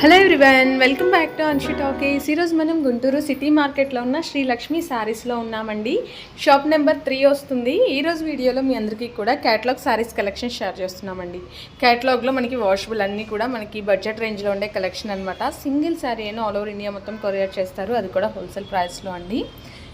Hello everyone welcome back to Anshi talkies ఈరోజు మనం Guntur city మార్కెట్లో ఉన్న శ్రీలక్ష్మి శారీస్లో ఉన్నామండి. షాప్ నెంబర్ త్రీ వస్తుంది. ఈరోజు వీడియోలో మీ అందరికీ కూడా క్యాటలాగ్ శారీస్ కలెక్షన్ షేర్ చేస్తున్నామండి. క్యాటలాగ్లో మనకి వాషబుల్ అన్నీ కూడా మనకి బడ్జెట్ రేంజ్లో ఉండే కలెక్షన్ అనమాట సింగిల్ శారీ అయినా ఆల్ ఓవర్ ఇండియా మొత్తం కొరియర్ చేస్తారు. అది కూడా హోల్సేల్ ప్రైస్లో అండి.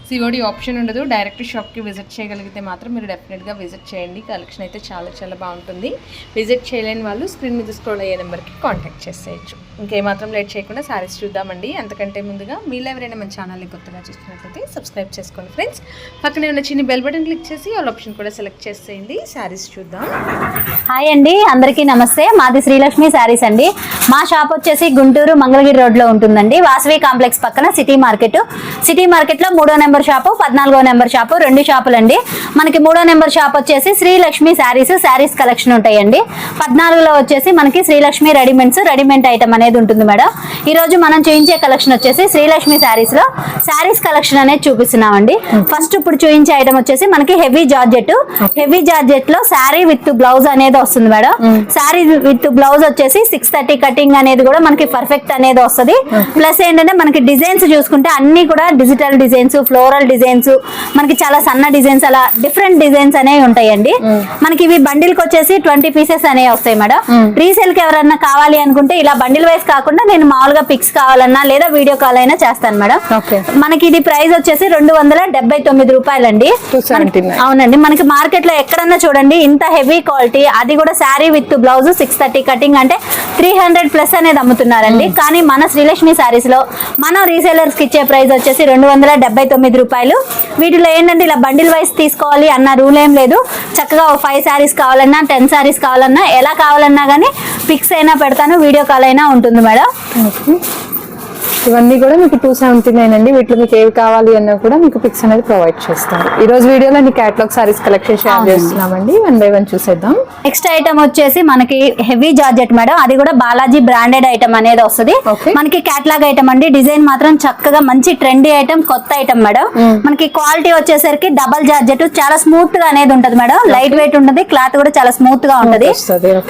సిఓడి ఆప్షన్ ఉండదు. డైరెక్ట్ షాప్కి విజిట్ చేయగలిగితే మాత్రం మీరు డెఫినెట్గా విజిట్ చేయండి. కలెక్షన్ అయితే చాలా చాలా బాగుంటుంది. విజిట్ చేయలేని వాళ్ళు స్క్రీన్ మీద స్క్రోల్ అయ్యే నెంబర్కి కాంటాక్ట్ చేసేయచ్చు. ఇంకేమాత్రం లేట్ చేయకుండా సారీస్ చూద్దామండి. అంతకంటే ముందుగా మీరు ఎవరైనా మన ఛానల్ని కొత్తగా చూస్తున్నట్లయితే సబ్స్క్రైబ్ చేసుకోండి ఫ్రెండ్స్ పక్కనే ఉన్న చిన్న బెల్ బటన్ క్లిక్ చేసి ఆల్ ఆప్షన్ కూడా సెలెక్ట్ చేసేయండి. సారీస్ చూద్దాం. హాయ్ అండి. అందరికీ నమస్తే. మాది శ్రీలక్ష్మి శారీస్ అండి. మా షాప్ వచ్చేసి గుంటూరు మంగళగిరి రోడ్లో ఉంటుందండి. వాసవి కాంప్లెక్స్ పక్కన సిటీ మార్కెట్. సిటీ మార్కెట్లో మూడో నెంబర్ షాపు పద్నాలుగో నెంబర్ షాపు రెండు షాపులు అండి మనకి మూడో నెంబర్ షాప్ వచ్చేసి శ్రీలక్ష్మి శారీస్ శారీస్ కలెక్షన్ ఉంటాయండి. పద్నాలుగులో వచ్చేసి మనకి శ్రీలక్ష్మి రెడీమేడ్స్ రెడీమేడ్ ఐటమ్ అనేది ఉంటుంది మేడం. ఈ రోజు మనం చూపించే కలెక్షన్ వచ్చేసి శ్రీలక్ష్మి శారీస్లో శారీస్ కలెక్షన్ అనేది చూపిస్తున్నామండి. ఫస్ట్ ఇప్పుడు చూపించే ఐటమ్ వచ్చేసి మనకి హెవీ జార్జెట్. హెవీ జార్జెట్లో శారీ విత్ బ్లౌజ్ అనేది వస్తుంది మేడం. శారీ విత్ బ్లౌజ్ వచ్చేసి సిక్స్ థర్టీ కటింగ్ అనేది కూడా మనకి పర్ఫెక్ట్ అనేది వస్తుంది. ప్లస్ ఏంటంటే మనకి డిజైన్స్ చూసుకుంటే అన్ని కూడా డిజిటల్ డిజైన్స్ ఫ్లోరల్ డిజైన్స్ మనకి చాలా సన్న డిజైన్స్ అలా డిఫరెంట్ డిజైన్స్ అనేవి ఉంటాయండి. మనకి ఇవి బండిల్ వచ్చేసి ట్వంటీ పీసెస్ అనేవి వస్తాయి మేడం. రీసేల్కి ఎవరన్నా కావాలి అనుకుంటే ఇలా బండిల్ వైస్ కాకుండా నేను మామూలుగా పిక్స్ కావాలన్నా లేదా వీడియో కాల్ అయినా చేస్తాను మేడం. మనకి ఇది ప్రైస్ వచ్చేసి రెండు వందల డెబ్బై తొమ్మిది రూపాయలండి. అవునండి. మనకి మార్కెట్లో ఎక్కడన్నా చూడండి ఇంత హెవీ క్వాలిటీ అది కూడా sari with blouse six thirty cutting అంటే త్రీ హండ్రెడ్ ప్లస్ అనేది అమ్ముతున్నారండి. కానీ మన శ్రీలక్ష్మి శారీస్లో మనం రీసేలర్స్కి ఇచ్చే ప్రైస్ వచ్చేసి రెండు వందల డెబ్బై తొమ్మిది రూపాయలు. వీటిలో ఏంటంటే ఇలా బండిల్ వైస్ తీసుకోవాలి అన్న రూల్ ఏం లేదు. చక్కగా ఫైవ్ శారీస్ కావాలన్నా టెన్ శారీస్ కావాలన్నా ఎలా కావాలన్నా కానీ పిక్స్ అయినా పెడతాను వీడియో కాల్ అయినా ఉంటుంది మేడం. ఇవన్నీ కూడా మీకు టూ సెవెంటీ నైన్ అండి. వీటిలో మీకు ఏవి కావాలి అన్నా కూడా మీకు పిక్స్ అనేది ప్రొవైడ్ చేస్తారు ఈ రోజు వీడియోలో నీ క్యాటలాగ్ సారీస్ కలెక్షన్ షేర్. చేస్తున్నామండి. వన్ బై వన్ చూసేద్దాం. నెక్స్ట్ ఐటమ్ వచ్చేసి మనకి హెవీ జార్జెట్ మేడం. అది కూడా బాలాజీ బ్రాండెడ్ ఐటమ్ అనేది వస్తుంది. మనకి క్యాట్లాగ్ ఐటమ్ అండి. డిజైన్ మాత్రం చక్కగా మంచి ట్రెండీ ఐటమ్ కొత్త ఐటమ్ మేడం. మనకి క్వాలిటీ వచ్చేసరికి డబల్ జార్జెట్ చాలా స్మూత్గా అనేది ఉంటది మేడం. లైట్ వెయిట్ ఉంటుంది క్లాత్ కూడా చాలా స్మూత్గా ఉంటది.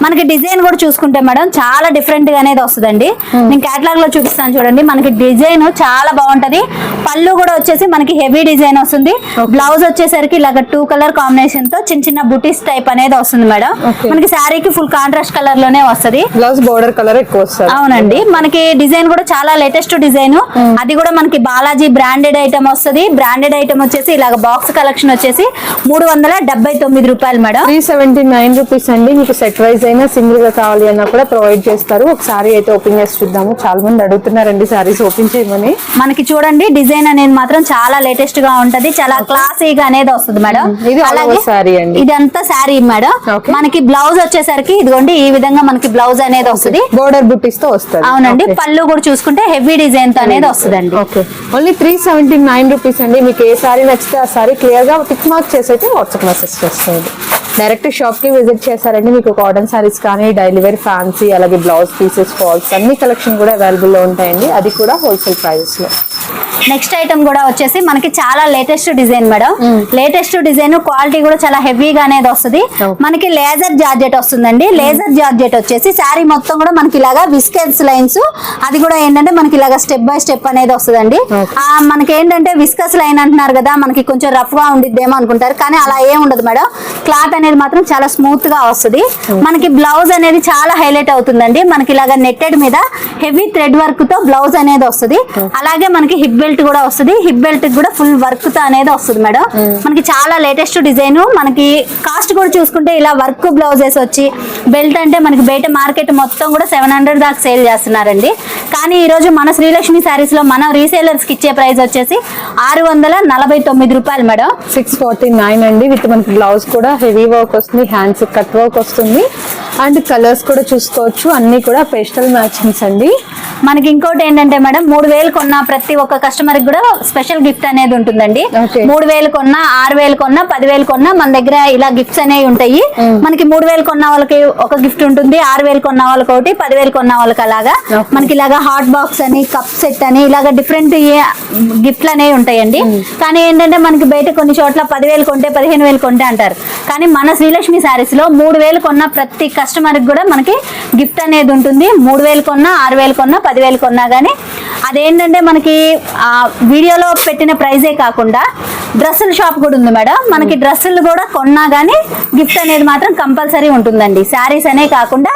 మనకి డిజైన్ కూడా చూసుకుంటే మేడం చాలా డిఫరెంట్గా అనేది వస్తుందండి. నేను క్యాట్లాగ్లో చూపిస్తాను చూడండి. మనకి డిజైన్ చాలా బాగుంటది. పళ్ళు కూడా వచ్చేసి మనకి హెవీ డిజైన్ వస్తుంది. బ్లౌజ్ వచ్చేసరికి ఇలాగ టూ కలర్ కాంబినేషన్తో చిన్న చిన్న బుటీస్ టైప్ అనేది వస్తుంది మేడం. మనకి శారీకి ఫుల్ కాంట్రాస్ట్ కలర్లోనే వస్తది. బ్లౌజ్ బోర్డర్ కలర్ ఎక్కువ వస్తుంది. అవునండి. మనకి డిజైన్ కూడా చాలా లేటెస్ట్ డిజైన్. అది కూడా మనకి బాలాజీ బ్రాండెడ్ ఐటమ్ వస్తుంది. బ్రాండెడ్ ఐటమ్ వచ్చేసి ఇలాగ బాక్స్ కలెక్షన్ వచ్చేసి మూడు వందల డెబ్బై తొమ్మిది రూపాయలు madam. Three seventy nine rupees అండి. మీకు సెట్ వైజ్ అయినా సింగిల్గా కావాలి అన్నా కూడా ప్రొవైడ్ చేస్తారు. ఒకసారి అయితే ఓపెన్ చేసి చూద్దాము. చాలా మంది అడుగుతున్నారండి సారీస్ చేయమని. మనకి చూడండి డిజైన్ అనేది మాత్రం చాలా లేటెస్ట్గా ఉంటది. చాలా క్లాసీగా అనేది వస్తుంది మేడం. ఇది all over saree అండి. ఇదంతా శారీ మేడం. మనకి బ్లౌజ్ వచ్చేసరికి ఇదిగోండి ఈ విధంగా మనకి బ్లౌజ్ అనేది వస్తుంది. బోర్డర్ బుట్టీస్తో వస్తుంది. అవునండి. పళ్ళు కూడా చూసుకుంటే హెవీ డిజైన్తో అనేది వస్తుందండి. Okay only three seventy nine rupees అండి. మీకు ఏ సారీ నచ్చితే ఆ సారీ క్లియర్గా టిక్ మార్క్ చేసి అయితే వాట్సాప్ మెసేజ్ చేస్తుంది డైరెక్ట్ షాప్కి విజిట్ చేశారండి. మీకు కాటన్ శారీస్ కానీ డైలీ వేర్ ఫ్యాన్సీ అలాగే బ్లౌజ్ పీసెస్ ఫాల్స్ అన్ని కలెక్షన్ కూడా అవైలబుల్లో ఉంటాయండి. అది కూడా హోల్సేల్ ప్రైజెస్లో నెక్స్ట్ ఐటమ్ కూడా వచ్చేసి మనకి చాలా latest design madam. Latest design quality కూడా చాలా హెవీగా అనేది వస్తుంది. మనకి లేజర్ జార్జెట్ వస్తుందండి. లేజర్ జార్జెట్ వచ్చేసి శారీ మొత్తం కూడా మనకి ఇలాగా విస్కెన్స్ లైన్స్. అది కూడా ఏంటంటే మనకి ఇలాగా స్టెప్ బై స్టెప్ అనేది వస్తుందండి. మనకి ఏంటంటే విస్కస్ లైన్ అంటున్నారు కదా మనకి కొంచెం రఫ్గా ఉండిద్దేమో అనుకుంటారు. కానీ అలా ఏం ఉండదు మేడం. క్లాత్ అనేది మాత్రం చాలా స్మూత్గా వస్తుంది మనకి బ్లౌజ్ అనేది చాలా హైలైట్ అవుతుందండి. మనకి ఇలాగా నెట్టెడ్ మీద హెవీ థ్రెడ్ వర్క్తో బ్లౌజ్ అనేది వస్తుంది. అలాగే మనకి హిప్ బెల్ట్ కూడా వస్తుంది. హిప్ బెల్ట్ కూడా ఫుల్ వర్క్తో అనేది వస్తుంది మేడం. మనకి చాలా లేటెస్ట్ డిజైన్ మనకి కాస్ట్ కూడా చూసుకుంటే ఇలా వర్క్ బ్లౌజెస్ వచ్చి బెల్ట్ అంటే మనకి బయట మార్కెట్ మొత్తం కూడా సెవెన్ హండ్రెడ్ దాకా సేల్ చేస్తున్నారండి. కానీ ఈ రోజు మన శ్రీలక్ష్మి శారీస్లో మనం రీసేలర్స్కి ఇచ్చే ప్రైస్ వచ్చేసి ఆరు వందల నలభై తొమ్మిది రూపాయలు మేడం. సిక్స్ ఫార్టీ నైన్ అండి. విత్ మనకి బ్లౌజ్ కూడా హెవీ వర్క్ వస్తుంది హ్యాండ్స్ కట్ వర్క్ వస్తుంది. అండ్ కలర్స్ కూడా చూసుకోవచ్చు. అన్ని కూడా పేస్టల్ మ్యాచింగ్స్ అండి. మనకి ఇంకోటి ఏంటంటే మేడం మూడు వేలు కొన్న ప్రతి ఒక్క కస్టమర్కి కూడా స్పెషల్ గిఫ్ట్ అనేది ఉంటుందండి. మూడు వేలు కొన్నా ఆరు వేలు కొన్నా పదివేలు కొన్నా మన దగ్గర ఇలా గిఫ్ట్స్ అనేవి ఉంటాయి. మనకి మూడు వేలు కొన్న వాళ్ళకి ఒక గిఫ్ట్ ఉంటుంది ఆరు వేలు కొన్న వాళ్ళకి ఒకటి పదివేలు కొన్న వాళ్ళకి అలాగా. మనకి ఇలాగా హాట్ బాక్స్ అని కప్ సెట్ అని ఇలాగా డిఫరెంట్ గిఫ్ట్లు అనేవి ఉంటాయండి. కానీ ఏంటంటే మనకి బయట కొన్ని చోట్ల పదివేలు కొంటే పదిహేను వేలు కొంటే అంటారు. కానీ మన శ్రీలక్ష్మి శారీస్లో మూడు వేలు కొన్న ప్రతి కస్టమర్కి కూడా మనకి గిఫ్ట్ అనేది ఉంటుంది. మూడు వేలు కొన్నా ఆరు వేలు కొన్నా పదివేలు కొన్నా కానీ అదేంటంటే మనకి ఆ వీడియోలో పెట్టిన ప్రైజే కాకుండా డ్రెస్సుల షాప్ కూడా ఉంది మేడం. మనకి డ్రెస్సులు కూడా కొన్నా కానీ గిఫ్ట్ అనేది మాత్రం కంపల్సరీ ఉంటుందండి. శారీస్ అనే కాకుండా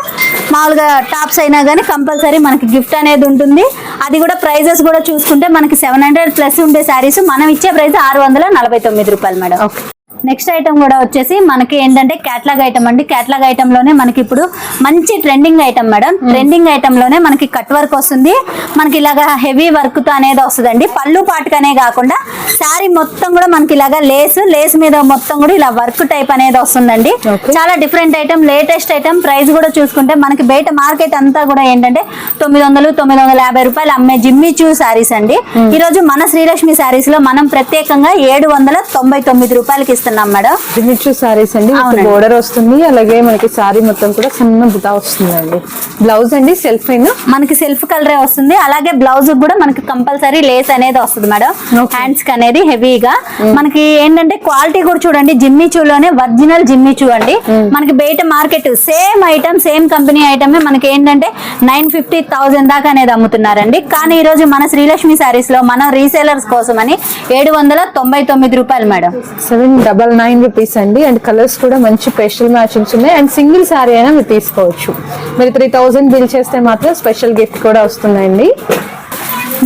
మామూలుగా టాప్స్ అయినా కానీ కంపల్సరీ మనకి గిఫ్ట్ అనేది ఉంటుంది. అది కూడా ప్రైజెస్ కూడా చూసుకుంటే మనకి సెవెన్ హండ్రెడ్ ప్లస్ ఉండే శారీస్ మనం ఇచ్చే ప్రైస్ ఆరు వందల నలభై తొమ్మిది రూపాయలు మేడం. ఓకే. నెక్స్ట్ ఐటమ్ కూడా వచ్చేసి మనకి ఏంటంటే క్యాట్లాగ్ ఐటమ్ అండి. క్యాట్లాగ్ ఐటమ్లోనే మనకి ఇప్పుడు మంచి ట్రెండింగ్ ఐటమ్ మేడం ట్రెండింగ్ ఐటమ్లోనే మనకి కట్ వర్క్ వస్తుంది. మనకి ఇలాగా హెవీ వర్క్తో అనేది వస్తుందండి. పళ్ళు పాటుకనే కాకుండా శారీ మొత్తం కూడా మనకి ఇలాగా లేస్ లేస్ మీద మొత్తం కూడా ఇలా వర్క్ టైప్ అనేది వస్తుందండి. చాలా different item latest item price కూడా చూసుకుంటే మనకి బయట మార్కెట్ అంతా కూడా ఏంటంటే తొమ్మిది వందలు తొమ్మిది వందల యాభై రూపాయలు అమ్మే జిమ్మి చూ శారీస్ అండి. ఈ రోజు మన శ్రీలక్ష్మి శారీస్లో మనం ప్రత్యేకంగా ఏడు వందల తొంభై తొమ్మిది రూపాయలకి ఇస్తున్నాం. మేడం. రిమిచు సారీస్ అండి. బోర్డర్ వస్తుంది అలాగే మనకి సారీ మొత్తం కూడా సన్న బుటా వస్తుందండి. బ్లౌజ్ అండి సెల్ఫ్ మనకి సెల్ఫ్ కలరే వస్తుంది అలాగే బ్లౌజ్ కూడా మనకి కంపల్సరీ లేస్ అనేది వస్తుంది మేడం. హ్యాండ్స్కి అనేది హెవీగా మనకి ఏంటంటే క్వాలిటీ కూడా చూడండి జిమ్మి చూలోనే ఒరిజినల్ జిమ్మి చూ అండి. మనకి బయట market same item same company item మనకి ఏంటంటే నైన్ ఫిఫ్టీ థౌసండ్ దాకా అనేది అమ్ముతున్నారండి. కానీ ఈ రోజు మన శ్రీలక్ష్మి శారీస్లో మనం రీసేలర్స్ కోసం అని ఏడు వందల తొంభై తొమ్మిది రూపాయలు madam. Seven double nine rupees అండి. అండ్ కలర్స్ కూడా మంచి స్పెషల్ మ్యాచింగ్స్ ఉన్నాయి. అండ్ సింగిల్ శారీ అయినా మీరు తీసుకోవచ్చు. మీరు త్రీ థౌజండ్ బిల్ చేస్తే మాత్రం స్పెషల్ గిఫ్ట్ కూడా వస్తుందండి.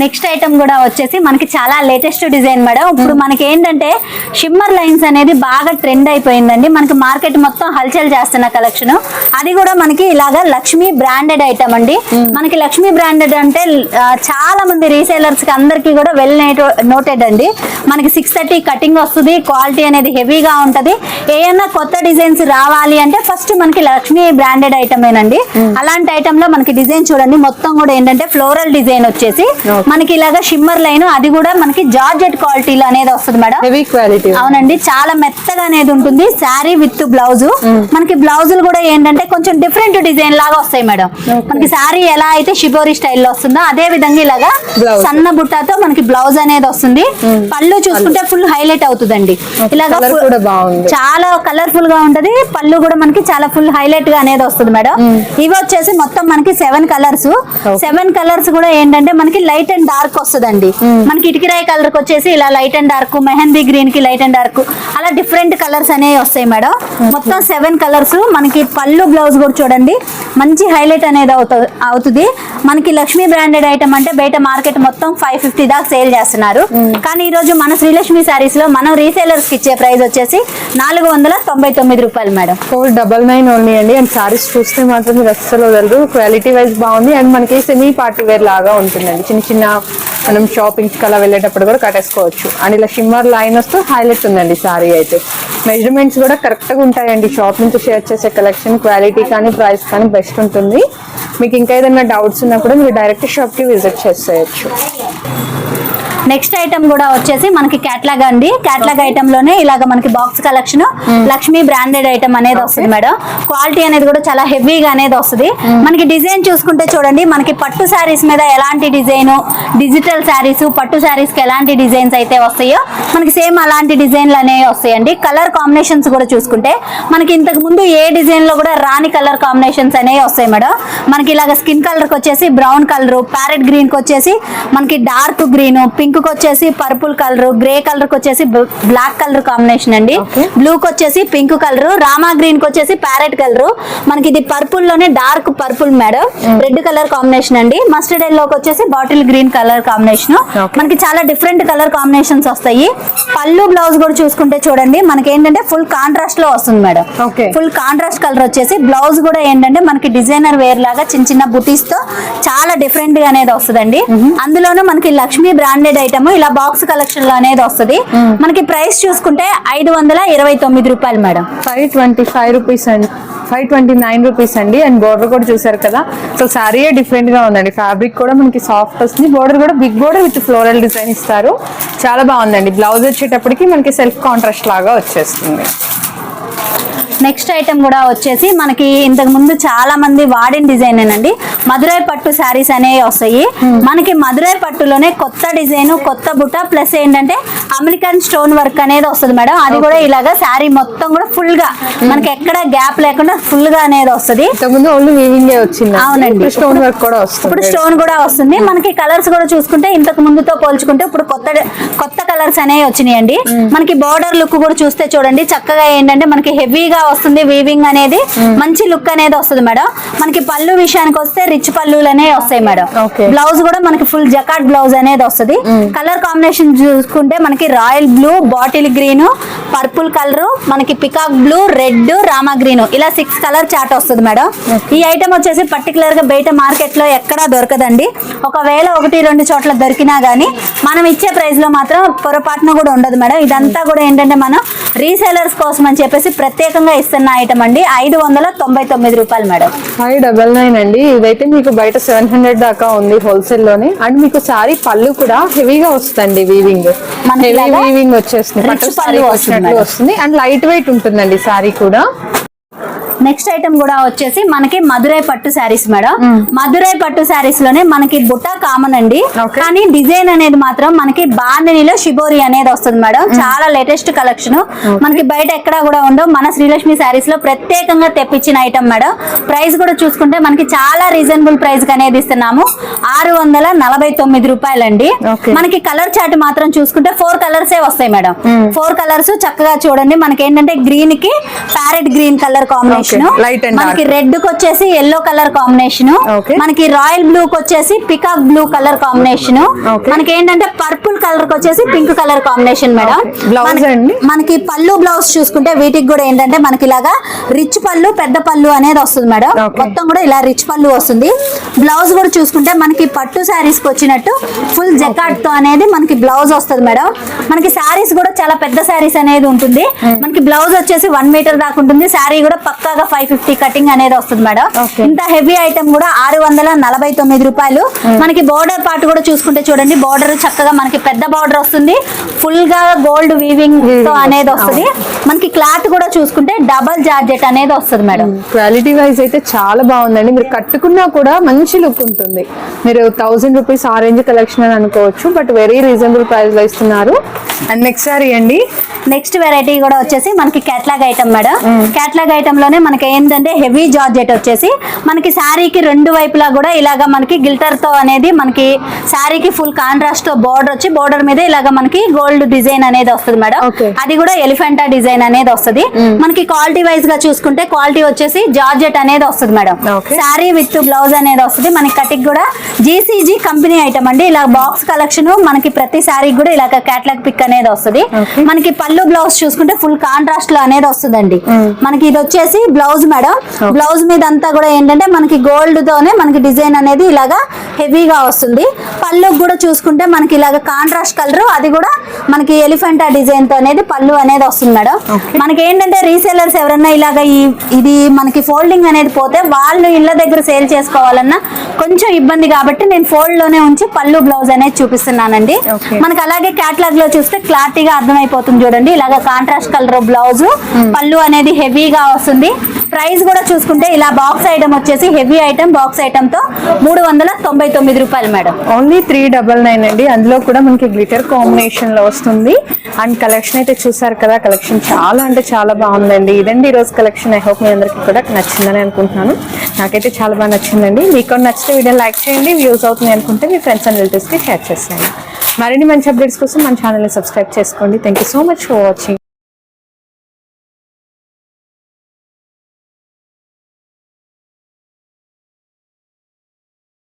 నెక్స్ట్ ఐటమ్ కూడా వచ్చేసి మనకి చాలా లేటెస్ట్ డిజైన్ మేడం. ఇప్పుడు మనకి ఏంటంటే షిమ్మర్ లైన్స్ అనేది బాగా ట్రెండ్ అయిపోయిందండి. మనకి మార్కెట్ మొత్తం హల్చల్ చేస్తున్న కలెక్షన్. అది కూడా మనకి ఇలాగా లక్ష్మీ బ్రాండెడ్ ఐటమ్ అండి. మనకి లక్ష్మీ బ్రాండెడ్ అంటే చాలా మంది రీసేలర్స్కి అందరికీ కూడా వెల్ నోటెడ్ అండి. మనకి సిక్స్ థర్టీ కటింగ్ వస్తుంది క్వాలిటీ అనేది హెవీగా ఉంటది. ఏదైనా కొత్త డిజైన్స్ రావాలి అంటే ఫస్ట్ మనకి లక్ష్మీ బ్రాండెడ్ ఐటమ్ ఏనండి అలాంటి ఐటమ్లో మనకి డిజైన్ చూడండి. మొత్తం కూడా ఏంటంటే ఫ్లోరల్ డిజైన్ వచ్చేసి Okay. మనకి ఇలాగా షిమ్మర్ లైన్ అది కూడా మనకి జార్జెట్ క్వాలిటీలో అనేది వస్తుంది మేడం. హెవీ క్వాలిటీ అవునండి చాలా మెత్తగా అనేది ఉంటుంది. శారీ విత్ బ్లౌజ్ మనకి బ్లౌజులు కూడా ఏంటంటే కొంచెం డిఫరెంట్ డిజైన్ లాగా వస్తాయి మేడం. మనకి శారీ ఎలా అయితే షిబోరి స్టైల్లో వస్తుందో అదే విధంగా ఇలాగా. సన్న బుట్టాతో మనకి బ్లౌజ్ అనేది వస్తుంది. పళ్ళు చూసుకుంటే ఫుల్ హైలైట్ అవుతుందండి. ఇలాగా. చాలా కలర్ఫుల్గా ఉంటది. పళ్ళు కూడా మనకి చాలా ఫుల్ హైలైట్గా అనేది వస్తుంది మేడం. ఇవి వచ్చేసి మొత్తం మనకి సెవెన్ కలర్స్ సెవెన్ కలర్స్ కూడా ఏంటంటే మనకి లైట్ అండ్ డార్క్ వస్తుందండి. మనకి ఇటుకిరాయి కలర్కి వచ్చేసి ఇలా లైట్ అండ్ డార్క్ మెహందీ గ్రీన్కి లైట్ అండ్ డార్క్ అలా డిఫరెంట్ కలర్స్ అనేవి వస్తాయి మేడం. మొత్తం సెవెన్ కలర్స్ మనకి పళ్ళు బ్లౌజ్ కూడా చూడండి. మంచి హైలైట్ అనేది అవుత- అవుతుంది. మనకి లక్ష్మీ బ్రాండెడ్ ఐటమ్ అంటే బయట మార్కెట్ మొత్తం ఫైవ్ ఫిఫ్టీ దాకా సేల్ చేస్తున్నారు. కానీ ఈ రోజు మన శ్రీలక్ష్మి సారీస్లో మనం రీసేలర్స్కి ఇచ్చే ప్రైస్ వచ్చేసి నాలుగు వందల తొంభై తొమ్మిది రూపాయలు madam. Four double nine only అండి. అండ్ సారీస్ చూస్తే మాత్రం మీరు అస్సలు వదలరు. క్వాలిటీ వైజ్ బాగుంది. అండ్ మనకి సెమీ పార్టీ వేర్ లాగా ఉంటుందండి. చిన్న చిన్న మనం షాపింగ్స్ అలా వెళ్ళేటప్పుడు కూడా కట్టేసుకోవచ్చు. అండ్ ఇలా షిమ్మర్ లైన్ వస్తూ హైలైట్ ఉందండి సారీ అయితే. మెజర్మెంట్స్ కూడా కరెక్ట్గా ఉంటాయండి. షాప్ నుంచి షేర్ చేసే కలెక్షన్ క్వాలిటీ కానీ ప్రైస్ కానీ బెస్ట్ ఉంటుంది. మీకు ఇంకా ఏదైనా డౌట్స్ ఉన్నా కూడా మీరు డైరెక్ట్ షాప్కి విజిట్ చేసేయచ్చు. నెక్స్ట్ ఐటమ్ కూడా వచ్చేసి మనకి క్యాట్లాగ్ అండి. క్యాట్లాగ్ ఐటమ్లోనే ఇలాగ మనకి box collection Lakshmi branded item అనేది వస్తుంది మేడం. క్వాలిటీ అనేది కూడా చాలా హెవీగా అనేది వస్తుంది. మనకి డిజైన్ చూసుకుంటే చూడండి మనకి పట్టు శారీస్ మీద ఎలాంటి డిజైన్ డిజిటల్ శారీస్ పట్టు శారీస్కి ఎలాంటి డిజైన్స్ అయితే వస్తాయో మనకి సేమ్ అలాంటి డిజైన్లు అనేవి వస్తాయండి. కలర్ కాంబినేషన్స్ కూడా చూసుకుంటే మనకి ఇంతకు ముందు ఏ డిజైన్లో కూడా రాని కలర్ కాంబినేషన్స్ అనేవి వస్తాయి మేడం. మనకి ఇలాగ స్కిన్ కలర్కి వచ్చేసి బ్రౌన్ కలర్ ప్యారెట్ గ్రీన్కి వచ్చేసి మనకి డార్క్ గ్రీన్ పింక్ కి వచ్చేసి పర్పుల్ కలర్ గ్రే కలర్కి వచ్చేసి బ్లాక్ కలర్ కాంబినేషన్ అండి. బ్లూ కి వచ్చేసి పింక్ కలర్ రామా గ్రీన్కి వచ్చేసి ప్యారెట్ కలర్. మనకి ఇది పర్పుల్లోనే dark purple madam. Red colour combination అండి. మస్టర్డ్ ఎల్లోకి వచ్చేసి బాటిల్ గ్రీన్ కలర్ కాంబినేషన్. మనకి చాలా డిఫరెంట్ కలర్ కాంబినేషన్స్ వస్తాయి. పళ్ళు బ్లౌజ్ కూడా చూసుకుంటే చూడండి. మనకి ఏంటంటే ఫుల్ కాంట్రాస్ట్లో వస్తుంది మేడం. ఫుల్ కాంట్రాస్ట్ కలర్ వచ్చేసి బ్లౌజ్ కూడా ఏంటంటే మనకి డిజైనర్ వేర్ లాగా చిన్న చిన్న బుటీస్తో చాలా డిఫరెంట్గా అనేది వస్తుందండి. అందులోనూ మనకి లక్ష్మీ బ్రాండెడ్ ఐటమ్ ఇలా బాక్స్ కలెక్షన్లో అనేది వస్తుంది. మనకి ప్రైస్ చూసుకుంటే ఐదు వందల ఇరవై తొమ్మిది రూపాయలు madam. Five twenty five rupees అండి. ఫైవ్ ట్వంటీ నైన్ రూపీస్ అండి. అండ్ బోర్డర్ కూడా చూసారు కదా? సో శారీ డిఫరెంట్గా ఉందండి. ఫ్యాబ్రిక్ కూడా మనకి సాఫ్ట్ వస్తుంది. బోర్డర్ కూడా big border with floral design ఇస్తారు. చాలా బాగుందండి. బ్లౌజ్ వచ్చేటప్పటికి మనకి సెల్ఫ్ కాంట్రాస్ట్ లాగా వచ్చేస్తుంది. నెక్స్ట్ ఐటమ్ కూడా వచ్చేసి మనకి ఇంతకు ముందు చాలా మంది వాడిన డిజైన్ అండి మధురై పట్టు శారీస్ అనేవి వస్తాయి. మనకి మధురై పట్టులోనే కొత్త డిజైన్ కొత్త బుట్ట ప్లస్ ఏంటంటే అమెరికన్ స్టోన్ వర్క్ అనేది వస్తుంది మేడం. అది కూడా ఇలాగా శారీ మొత్తం కూడా ఫుల్గా. మనకి ఎక్కడ గ్యాప్ లేకుండా ఫుల్గా అనేది వస్తుంది. అవునండి. స్టోన్ వర్క్ కూడా వస్తుంది. ఇప్పుడు స్టోన్ కూడా వస్తుంది. మనకి కలర్స్ కూడా చూసుకుంటే ఇంతకు ముందుతో పోల్చుకుంటే ఇప్పుడు కొత్త కొత్త కలర్స్ అనేవి వచ్చినాయండి. మనకి బార్డర్ లుక్ కూడా చూస్తే చూడండి. చక్కగా ఏంటంటే మనకి హెవీగా వస్తుంది వీవింగ్ అనేది. మంచి లుక్ అనేది వస్తుంది మేడం. మనకి పళ్ళు విషయానికి వస్తే రిచ్ పళ్ళులు అనేవి వస్తాయి మేడం. బ్లౌజ్ కూడా మనకి ఫుల్ జకాట్ బ్లౌజ్ అనేది వస్తుంది. కలర్ కాంబినేషన్ చూసుకుంటే మనకి royal blue bottle green purple colour మనకి peacock blue red Rama green ఇలా సిక్స్ కలర్ చాట్ వస్తుంది మేడం. ఈ ఐటమ్ వచ్చేసి పర్టికులర్గా బయట మార్కెట్లో ఎక్కడా దొరకదండి. ఒకవేళ ఒకటి రెండు చోట్ల దొరికినా గానీ మనం ఇచ్చే ప్రైస్లో మాత్రం పొరపాటున కూడా ఉండదు మేడం. ఇదంతా కూడా ఏంటంటే మనం రీసేలర్స్ కోసం అని చెప్పేసి ప్రత్యేకంగా ఇస్తున్న ఐటమ్ అండి. ఐదు వందల తొంభై తొమ్మిది రూపాయలు మేడం. ఫైవ్ డబల్ నైన్ అండి. ఇదైతే మీకు బయట సెవెన్ హండ్రెడ్ దాకా ఉంది హోల్సేల్లోనే. అండ్ మీకు సారీ పళ్ళు కూడా హెవీగా వస్తుందండి వీవింగ్ హెవీ వీవింగ్ వచ్చేస్తుంది. పట్టు సారీ వస్తుంది. వస్తుంది. అండ్ లైట్ వెయిట్ ఉంటుందండి సారీ కూడా. నెక్స్ట్ ఐటమ్ కూడా వచ్చేసి మనకి మధురై పట్టు శారీస్ మేడం. మధురై పట్టు శారీస్లోనే మనకి బుట్ట కామన్ అండి. కానీ డిజైన్ అనేది మాత్రం మనకి బాందినిలో షిబోరి అనేది వస్తుంది మేడం. చాలా లేటెస్ట్ కలెక్షన్ మనకి బయట ఎక్కడా కూడా ఉండవు. మన శ్రీలక్ష్మి శారీస్లో ప్రత్యేకంగా తెప్పించిన ఐటమ్ మేడం. ప్రైస్ కూడా చూసుకుంటే మనకి చాలా రీజనబుల్ ప్రైస్ అనేది ఇస్తున్నాము. ఆరు వందల నలభై తొమ్మిది రూపాయలండి. మనకి కలర్ చార్ట్ మాత్రం చూసుకుంటే ఫోర్ కలర్స్ వస్తాయి మేడం. ఫోర్ కలర్స్ చక్కగా చూడండి. మనకి ఏంటంటే గ్రీన్కి parrot green colour combination And మనకి. రెడ్కి వచ్చేసి ఎల్లో కలర్ కాంబినేషన్. మనకి రాయల్ బ్లూ కి వచ్చేసి పికాక్ బ్లూ కలర్ కాంబినేషన్. మనకి ఏంటంటే పర్పుల్ కలర్కి వచ్చేసి పింక్ కలర్ కాంబినేషన్ మేడం మనకి- అండి? మనకి పళ్ళు బ్లౌజ్ చూసుకుంటే వీటికి కూడా ఏంటంటే మనకి ఇలాగా రిచ్ పళ్ళు పెద్ద పళ్ళు అనేది వస్తుంది మేడం. మొత్తం కూడా ఇలా రిచ్ పళ్ళు వస్తుంది. బ్లౌజ్ కూడా చూసుకుంటే మనకి పట్టు శారీస్కి వచ్చినట్టు ఫుల్ జకాట్తో అనేది మనకి బ్లౌజ్ వస్తుంది మేడం మనకి శారీస్ కూడా చాలా పెద్ద శారీస్ అనేది ఉంటుంది. మనకి బ్లౌజ్ వచ్చేసి వన్ మీటర్ దాకా ఉంటుంది. శారీ కూడా పక్కాగా ఫైవ్ ఫిఫ్టీ కటింగ్ అనేది వస్తుంది మేడం. ఇంత హెవీ ఐటమ్ కూడా ఆరు వందల నలభై తొమ్మిది రూపాయలు. మనకి బోర్డర్ పార్ట్ కూడా చూసుకుంటే చూడండి బోర్డర్ చక్కగా మనకి పెద్ద బోర్డర్ వస్తుంది. ఫుల్గా గోల్డ్ వీవింగ్ అనేది వస్తుంది. మనకి క్లాత్ కూడా చూసుకుంటే డబల్ జార్జెట్ అనేది వస్తుంది మేడం. క్వాలిటీ వైజ్ అయితే చాలా బాగుందండి. మీరు కట్టుకున్నా కూడా మంచి లుక్ ఉంటుంది. మీరు థౌసండ్ రూపీస్ ఆరెంజ్ కలెక్షన్ అని అనుకోవచ్చు బట్ వెరీ రీజనబుల్ ప్రైస్లో ఇస్తున్నారు. అండ్ నెక్స్ట్ సారీ అండి? నెక్స్ట్ వెరైటీ కూడా వచ్చేసి మనకి క్యాట్లాగ్ ఐటమ్ మేడం. క్యాట్లాగ్ ఐటమ్లోనే మనకి ఏంటంటే హెవీ జార్జెట్ వచ్చేసి మనకి శారీకి రెండు వైపులా కూడా ఇలాగా మనకి గిల్టర్తో అనేది మనకి శారీకి ఫుల్ కాంట్రాస్ట్తో బోర్డర్ వచ్చి బోర్డర్ మీద ఇలాగా మనకి గోల్డ్ డిజైన్ అనేది వస్తుంది మేడం. అది కూడా ఎలిఫెంటా డిజైన్ అనేది వస్తుంది. మనకి క్వాలిటీ వైజ్గా చూసుకుంటే క్వాలిటీ వచ్చేసి జార్జెట్ అనేది వస్తుంది మేడం. శారీ విత్ బ్లౌజ్ అనేది వస్తుంది. మనకి కటిక్ కూడా జీసీజీ కంపెనీ ఐటమ్ అండి. ఇలా బాక్స్ కలెక్షన్ మనకి ప్రతి శారీ కూడా ఇలా క్యాట్లాగ్ పిక్ అనేది వస్తుంది. మనకి పళ్ళు బ్లౌజ్ చూసుకుంటే ఫుల్ కాంట్రాస్ట్లో అనేది వస్తుందండి. మనకి ఇది వచ్చేసి బ్లౌజ్ మేడం. బ్లౌజ్ మీద అంతా కూడా ఏంటంటే మనకి గోల్డ్ తోనే మనకి డిజైన్ అనేది ఇలాగా హెవీగా వస్తుంది. పళ్ళు కూడా చూసుకుంటే మనకి ఇలాగ కాంట్రాస్ట్ కలర్ అది కూడా మనకి ఎలిఫెంటా డిజైన్తో అనేది పళ్ళు అనేది వస్తుంది మేడం. మనకి ఏంటంటే రీసేలర్స్ ఎవరన్నా ఇలాగ ఈ ఇది మనకి ఫోల్డింగ్ అనేది పోతే వాళ్ళు ఇళ్ళ దగ్గర సేల్ చేసుకోవాలన్నా కొంచెం ఇబ్బంది కాబట్టి నేను ఫోల్డ్లోనే ఉంచి పళ్ళు బ్లౌజ్ అనేది చూపిస్తున్నానండి. మనకి అలాగే క్యాట్లాగ్లో చూస్తే క్లారిటీగా అర్థమైపోతుంది చూడండి. ఇలాగ కాంట్రాస్ట్ కలర్ బ్లౌజ్ పళ్ళు అనేది హెవీగా వస్తుంది. ప్రైస్ కూడా చూసుకుంటే ఇలా బాక్స్ ఐటమ్ వచ్చేసి హెవీ ఐటమ్ బాక్స్ ఐటమ్తో మూడు వందల తొంభై తొమ్మిది రూపాయలు madam. Only three double nine అండి. అందులో కూడా మనకి గ్లిటర్ కాంబినేషన్లో వస్తుంది. అండ్ కలెక్షన్ అయితే చూసారు కదా కలెక్షన్ చాలా అంటే చాలా బాగుందండి. ఇదండి ఈ రోజు కలెక్షన్ ఐ హోప్ మీ అందరికీ కూడా నచ్చిందని అనుకుంటున్నాను. నాకైతే చాలా బాగా నచ్చిందండి. మీకు నచ్చితే వీడియో లైక్ చేయండి వ్యూస్ అవుతుంది అనుకుంటే మీ ఫ్రెండ్స్ అండ్ రిలేటివ్స్కి షేర్ చేసేయండి. మరిన్ని మంచి అప్డేట్స్ కోసం మన ఛానల్ని సబ్స్క్రైబ్ చేసుకోండి. Thank you so much for watching